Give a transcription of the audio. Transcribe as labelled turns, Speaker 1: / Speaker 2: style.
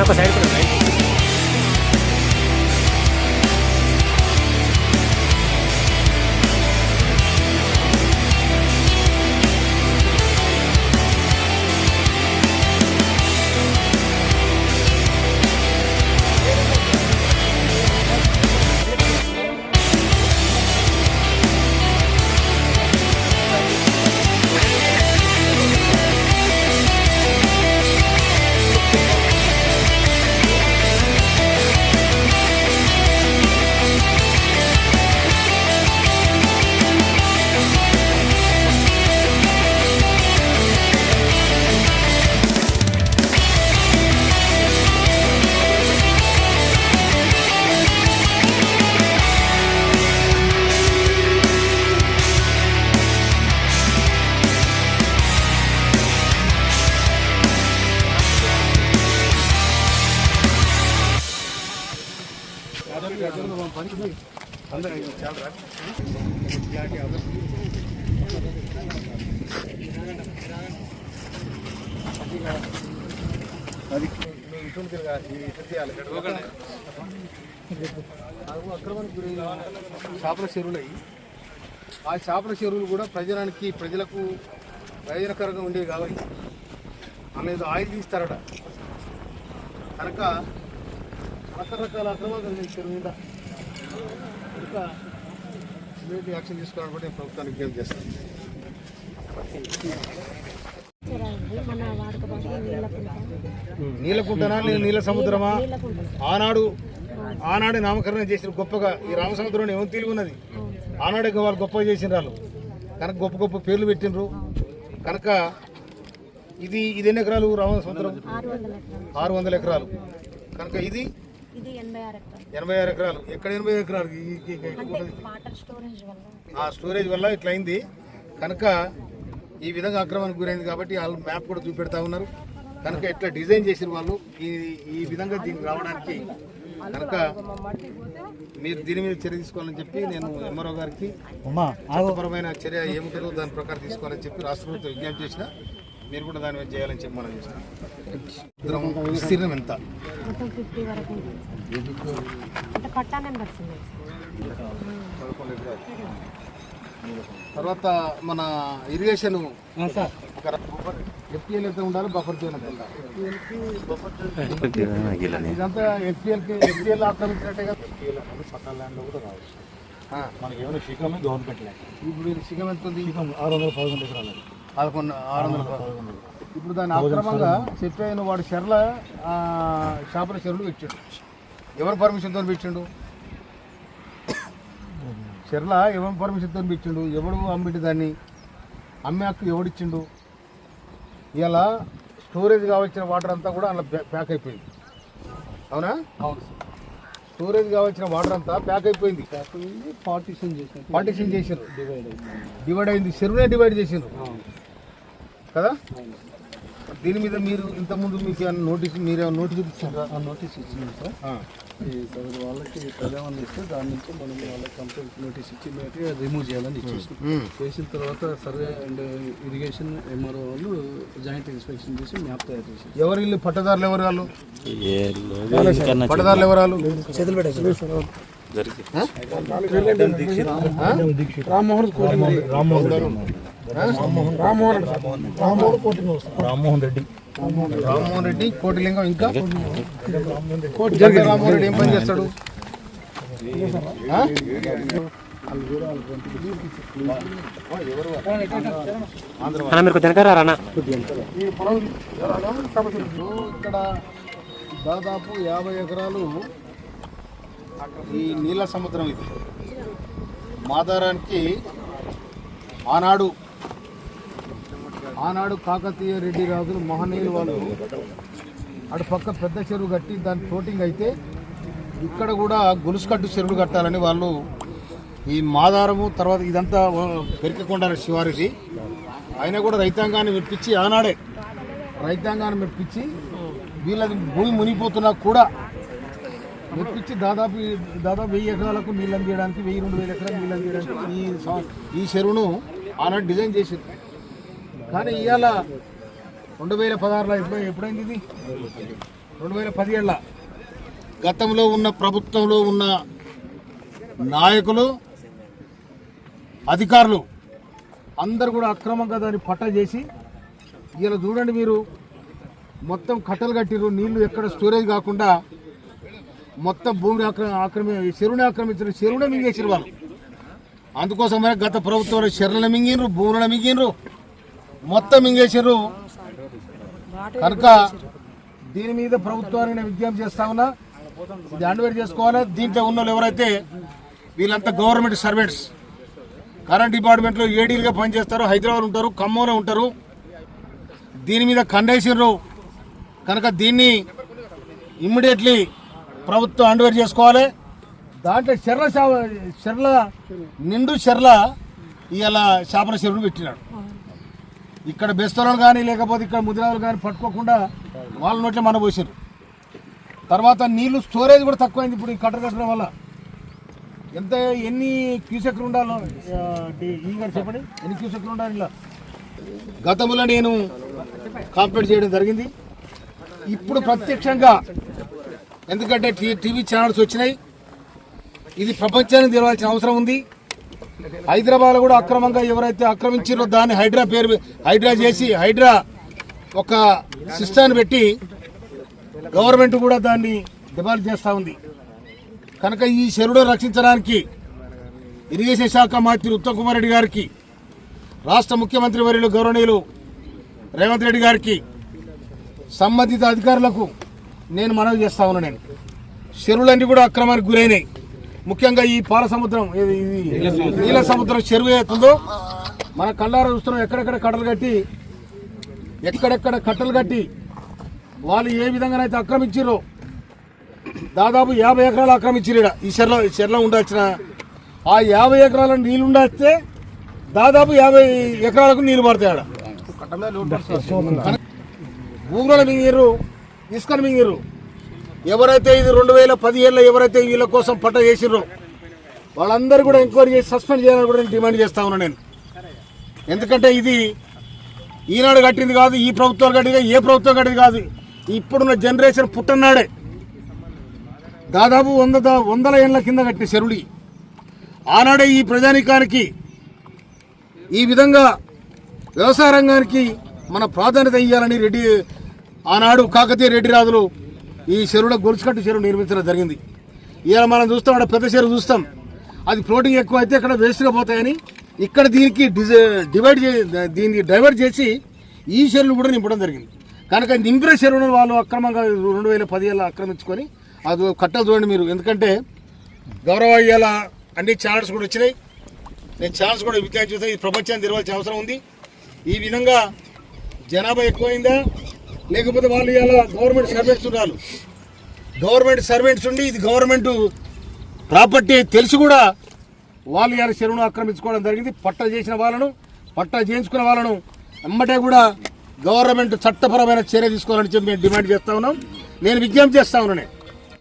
Speaker 1: అన్న ఒక సైడ్ కూడా రైట్
Speaker 2: అది మీ ఇటు తిరగాలి. ఇటు తీయాలి నాకు అక్రమానికి గురి చేపల చెరువులు. అయ్యి ఆ చేపల చెరువులు కూడా ప్రజలానికి ప్రజలకు ప్రయోజనకరంగా ఉండేవి కావాలి అనేది ఆయిల్ తీస్తారట. కనుక రకరకాల అక్రమాలు చెరువు మీద. కనుక యాక్షన్ తీసుకోవాలని కూడా నేను ప్రభుత్వానికి విజ్ఞప్తి చేస్తాను. నీలకుంటనా నీల సముద్రమా? ఆనాడు ఆనాడు నామకరణం చేసిన గొప్పగా ఈ రామసముద్రంలో ఏమో తెలివి ఉన్నది. ఆనాడే వాళ్ళు గొప్పగా చేసిన వాళ్ళు కనుక గొప్ప గొప్ప పేర్లు పెట్టినరు కనుక ఇది ఇది ఎన్ని ఎకరాలు రామసముద్రం?
Speaker 3: ఆరు వందల ఎకరాలు.
Speaker 2: ఆరు వందల ఎకరాలు. కనుక ఇది
Speaker 3: ఎనభై ఆరు ఎకరాలు.
Speaker 2: ఎక్కడ ఎనభై ఎకరాలు?
Speaker 3: స్టోరేజ్ వల్ల.
Speaker 2: ఆ స్టోరేజ్ వల్ల ఇట్లా అయింది. కనుక ఈ విధంగా అక్రమానికి గురైంది కాబట్టి వాళ్ళు మ్యాప్ కూడా చూపెడతా ఉన్నారు. కనుక ఎట్లా డిజైన్ చేసిన వాళ్ళు ఈ ఈ విధంగా దీనికి రావడానికి కనుక మీరు దీని మీద చర్య తీసుకోవాలని చెప్పి నేను ఎంఆర్ఓ గారికి చట్టపరమైన చర్య ఏముంటుందో దాని ప్రకారం తీసుకోవాలని చెప్పి రాష్ట్ర ప్రభుత్వం విజ్ఞప్తి చేసిన మీరు కూడా దాని మీద చేయాలని చెప్పి మనం చేస్తాం విస్తీర్ణం ఎంత?
Speaker 3: మొత్తం ఫిఫ్టీ వరకు ఉంటుంది అంటే పట్టా నెంబర్స్ ఉన్నాయి
Speaker 2: తర్వాత మన ఇరిగేషన్ ఎఫ్పిఎల్ ఎంత ఉండాలి? బఫర్ జోన్ ఎంత ఉండాలి? ఇదంతా ఎఫ్పిఎల్కి ఎఫ్పిఎల్ ఆక్రమించినట్టే కదా.
Speaker 4: పట్టా ల్యాండ్లో కూడా రావచ్చు.
Speaker 2: ఆ,
Speaker 4: మనకి ఏమైనా శిఖమే గవర్నమెంట్ ల్యాండ్.
Speaker 2: ఇప్పుడు శిఖం ఎంత ఉంది?
Speaker 4: శిఖం ఆరు వందల పదకొండు ఎకరాలు.
Speaker 2: పదకొండు ఆరు వందల పదకొండు. ఇప్పుడు దాన్ని అక్రమంగా చెప్పాను వాడు చెర్ల ఆ, చేపల చెరువులు పెట్టాడు. ఎవరి పర్మిషన్తో పెట్టిండు? చెర్ల ఎవరి పర్మిషన్తో పెట్టిండు ఎవడు అమ్మిటి దాన్ని? అమ్మే హక్కు ఎవడిచ్చిండు? ఇలా స్టోరేజ్ కావాల్సిన వాటర్ అంతా కూడా అలా ప్యాక్ అయిపోయింది. అవునా?
Speaker 4: అవును
Speaker 2: స్టోరేజ్ కావాల్సిన వాటర్ అంతా ప్యాక్ అయిపోయింది.
Speaker 4: పార్టీషన్ చేసిన
Speaker 2: పార్టీషన్ చేసారు
Speaker 4: డివైడ్ అయింది.
Speaker 2: డివైడ్ అయింది. చెరువునే డివైడ్ చేసిండ్రు.
Speaker 4: అవును.
Speaker 2: కదా. దీని మీద మీరు ఇంతకుముందు మీకు ఏమైనా నోటీస్ మీరు ఏమైనా నోటీస్ ఇచ్చారా?
Speaker 4: ఆ నోటీస్ ఇచ్చినాం సార్. ఈ సదరు వాళ్ళకి ప్రజావాణి ఇస్తే దాని నుంచి మనం వాళ్ళకి కంప్లైంట్ నోటీస్ ఇచ్చి ఇమీడియట్గా రిమూవ్ చేయాలని ఇచ్చేసాం చేసిన తర్వాత సర్వే అండ్ ఇరిగేషన్ ఎంఆర్ఓ వాళ్ళు జాయింట్ ఇన్స్పెక్షన్ చేసి మ్యాప్ తయారు చేసి
Speaker 2: ఎవరు ఇల్లు పట్టదారులు ఎవరు వాళ్ళు? పట్టదారులు ఎవరు వాళ్ళు?
Speaker 4: రామ్మోహన్ రెడ్డి.
Speaker 2: రామ్మోహన్ రెడ్డి కోటిలింగం ఇంకా? రామ్మోహన్ రెడ్డి ఏం పని చేస్తాడు?
Speaker 1: మీరు
Speaker 2: ఇక్కడ దాదాపు యాభై ఎకరాలు ఈ నీళ్ళ సముద్రం ఇది. మాదారానికి ఆనాడు ఆనాడు కాకతీయ రెడ్డి రాజులు మహనీయులు వాళ్ళు అటు పక్క పెద్ద చెరువు కట్టి దాని ఫ్లోటింగ్ అయితే ఇక్కడ కూడా గొలుసుకట్టు చెరువులు కట్టాలని వాళ్ళు ఈ మాదారము తర్వాత ఇదంతా పెరికకొండ శివారిది. ఆయన కూడా రైతాంగాన్ని మెప్పించి ఆనాడే రైతాంగాన్ని మెప్పించి వీళ్ళది భూమి మునిగిపోతున్నా కూడా ఎక్కించి దాదాపు దాదాపు వెయ్యి ఎకరాలకు నీళ్ళు అందియడానికి వెయ్యి రెండు వేల ఎకరాలు నీళ్ళు అందియడానికి ఈ ఈ చెరువును ఆనాడు డిజైన్ చేసింది. కానీ ఇవాళ రెండు వేల పదహారులో ఎప్పుడో ఎప్పుడైంది ఇది? రెండు వేల పదిహేళ్ళ గతంలో ఉన్న ప్రభుత్వంలో ఉన్న నాయకులు అధికారులు అందరు కూడా అక్రమంగా దాన్ని పట్ట చేసి ఇలా చూడండి మీరు మొత్తం కట్టలు కట్టిరు నీళ్ళు ఎక్కడ స్టోరేజ్ కాకుండా మొత్తం భూమిని ఆక్రమ ఆక్రమి చెరువుని ఆక్రమించిన చెరువునే మింగేసారు వాళ్ళు. అందుకోసమే గత ప్రభుత్వంలో చెరువులను మింగినరు భూములను మింగినరు మొత్తం మింగేసారు కనుక దీని మీద ప్రభుత్వాన్ని నేను విజ్ఞప్తి చేస్తా ఉన్నా. ఇది అండవేర్ చేసుకోవాలి. దీంట్లో ఉన్న వాళ్ళు ఎవరైతే వీళ్ళంతా గవర్నమెంట్ సర్వెంట్స్. కరెంట్ డిపార్ట్మెంట్లో ఏడీలుగా పనిచేస్తారు హైదరాబాద్ ఉంటారు ఖమ్మంలో ఉంటారు. దీని మీద కండేసిర్రు. కనుక దీన్ని ఇమ్మీడియట్లీ ప్రభుత్వం అండవేర్ చేసుకోవాలి. దాంట్లో చెర్ల శాప చెర్ల నిండు చెర్ల ఇలా చేపల చెరువులు పెట్టినాడు. ఇక్కడ బెస్తలను కానీ లేకపోతే ఇక్కడ ముదిరాలు కానీ పట్టుకోకుండా వాళ్ళ నోట్లే మన పోసారు తర్వాత నీళ్ళు స్టోరేజ్ కూడా తక్కువైంది ఇప్పుడు ఈ కట్ట కట్టడం వల్ల. ఎంత ఎన్ని క్యూసెక్లు ఉండాలో ఈ గారు చెప్పండి. ఎన్ని క్యూసెక్లు ఉండాలి ఇలా? గతంలో నేను కాంప్లీట్ చేయడం జరిగింది. ఇప్పుడు ప్రత్యక్షంగా ఎందుకంటే టీవీ ఛానల్స్ వచ్చినాయి. ఇది ప్రపంచానికి తెలవాల్సిన అవసరం ఉంది. హైదరాబాద్ కూడా అక్రమంగా ఎవరైతే ఆక్రమించారో దాన్ని హైడ్రా పేరు హైడ్రా చేసి హైడ్రా ఒక సిస్టాన్ని పెట్టి గవర్నమెంట్ కూడా దాన్ని డిమాండ్ చేస్తూ ఉంది. కనుక ఈ చెరువును రక్షించడానికి ఇరిగేషన్ శాఖ మంత్రి ఉత్తమ్ కుమార్ రెడ్డి గారికి రాష్ట్ర ముఖ్యమంత్రి వర్యులు గౌరవనీయులు రేవంత్ రెడ్డి గారికి సంబంధిత అధికారులకు నేను మనవి చేస్తా ఉన్నా నేను. చెరువులన్నీ కూడా అక్రమానికి గురైనాయి. ముఖ్యంగా ఈ పాల సముద్రం నీల సముద్రం. చెరువు అవుతుందో మన కళ్ళారా చూస్తున్నాం ఎక్కడెక్కడ కట్టలు కట్టి ఎక్కడెక్కడ కట్టలు కట్టి వాళ్ళు ఏ విధంగానైతే ఆక్రమించారో దాదాపు యాభై ఎకరాలు ఆక్రమించారు. ఈ చెర్ల ఈ చెర్ల ఉండాల్సిన ఆ యాభై ఎకరాల నీళ్ళు ఉండాస్తే దాదాపు యాభై ఎకరాలకు నీళ్ళు పడతాయి ఆడ. భూములను మింగిర్రు తీసుకొని మింగిర్రు. ఎవరైతే ఇది రెండు వేల పదిహేనులో ఎవరైతే వీళ్ళ కోసం పట్ట చేసిర్రో వాళ్ళందరూ కూడా ఎంక్వైరీ చేసి సస్పెండ్ చేయాలని కూడా నేను డిమాండ్ చేస్తా ఉన్నా నేను. ఎందుకంటే ఇది ఈనాడు కట్టింది కాదు ఈ ప్రభుత్వం కట్టింది ఏ ప్రభుత్వం కట్టింది కాదు. ఇప్పుడున్న జనరేషన్ పుట్టన్నాడే. దాదాపు వంద వందల ఏళ్ళ కింద కట్టిన చెరువులు ఆనాడే ఈ ప్రజానికానికి ఈ విధంగా వ్యవసాయ రంగానికి మన ప్రాధాన్యత ఇవ్వాలని రెడ్డి ఆనాడు కాకతీయ రెడ్డి రాజులు ఈ చెరువులో గొలుసుకట్టు చెరువు నిర్మించడం జరిగింది. ఇలా మనం చూస్తాం అక్కడ పెద్ద చెరువు చూస్తాం. అది ఫ్లోటింగ్ ఎక్కువ అయితే అక్కడ వేస్ట్గా పోతాయని ఇక్కడ దీనికి డిజై డివైడ్ చే దీనికి డైవర్ట్ చేసి ఈ చెరువులు కూడా నింపడం జరిగింది. కనుక నింపిన చెరువులను వాళ్ళు అక్రమంగా రెండు వేల పదివేల ఆక్రమించుకొని అది కట్టలు చూడండి మీరు. ఎందుకంటే గౌరవ ఇవాళ అన్ని ఛానల్స్ కూడా వచ్చినాయి. నేను ఛానల్స్ కూడా విద్యార్థి చూస్తే ఈ ప్రపంచాన్ని తెరవాల్సిన అవసరం ఉంది. ఈ విధంగా జనాభా ఎక్కువైందా? లేకపోతే వాళ్ళు ఇలా గవర్నమెంట్ సర్వెంట్స్ ఉన్నారు. గవర్నమెంట్ సర్వెంట్స్ ఉండి ఇది గవర్నమెంట్ ప్రాపర్టీ తెలిసి కూడా వాళ్ళు ఇలా చెరువును ఆక్రమించుకోవడం జరిగింది. పట్ట చేసిన వాళ్ళను పట్ట చేయించుకున్న వాళ్ళను అమ్మటే కూడా గవర్నమెంట్ చట్టపరమైన చర్య తీసుకోవాలని చెప్పి మేము డిమాండ్ చేస్తా ఉన్నాం. నేను విజ్ఞప్తి చేస్తా ఉన్నాను.